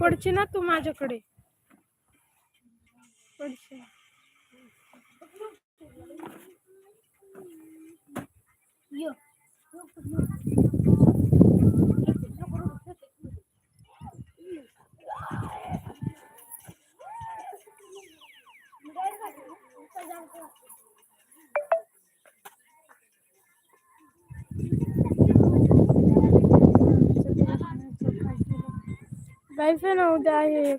पडची ना तू माझ्याकडे. पडशी यो जायचं ना उद्या आहे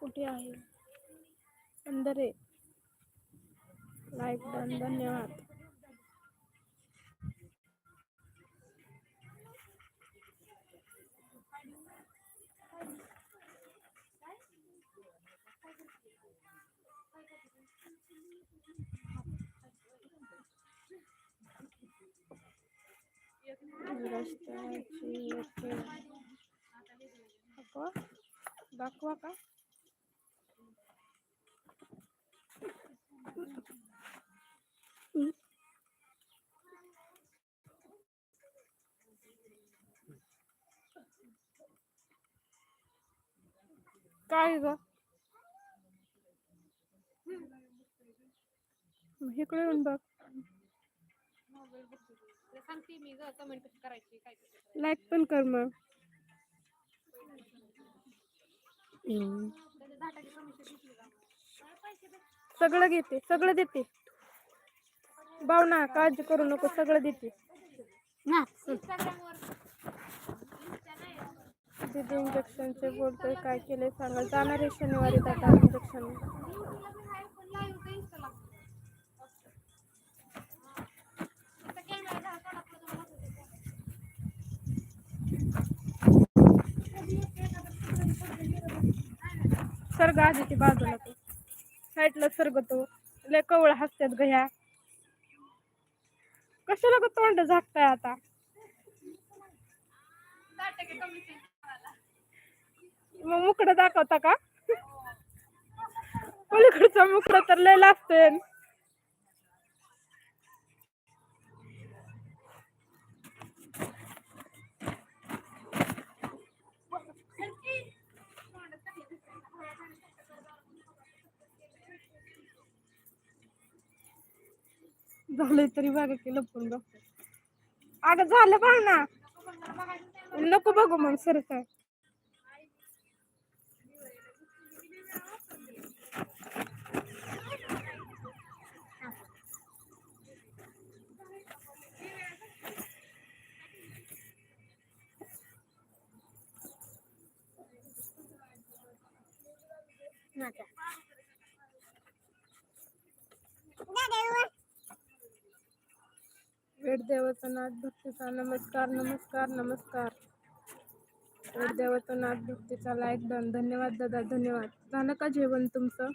कुठे आहे? अंदर आहे लाईक डन धन्यवाद. रस्त्याची दाखवा दाखवा का? काय ग? इकडे येऊन बघ. लाईक पण कर मग. सगळं घेते सगळं देते. भावना काळजी करू नको सगळं देते. ना. दीदी इंजेक्शनचे बोलतोय काय केले सांगा. जाणार आहे शनिवारी दादा इंजेक्शन सर्ग आधी ती बाजूला. साईडला सर्ग तो लय कवळ हसत्यात ग ह्या. कशाला ग तोंड झाकताय आता? मग मुकडं दाखवता का? पलीकडचं मुकडं तर लय लागतंय झालंय तरी बघा की लपून बघ अगं झालं बघ ना. नको बघू मग सर काय. वेद देवाचा नाथ भक्तीचा नमस्कार नमस्कार नमस्कार. वेद देवाचा नाथ भक्तीचा लाईक डन धन्यवाद दादा धन्यवाद. झालं का जेवण तुमचं?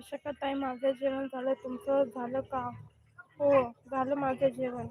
शकत आहे माझं जेवण झालं. तुमचं झालं का? हो झालं माझं जेवण.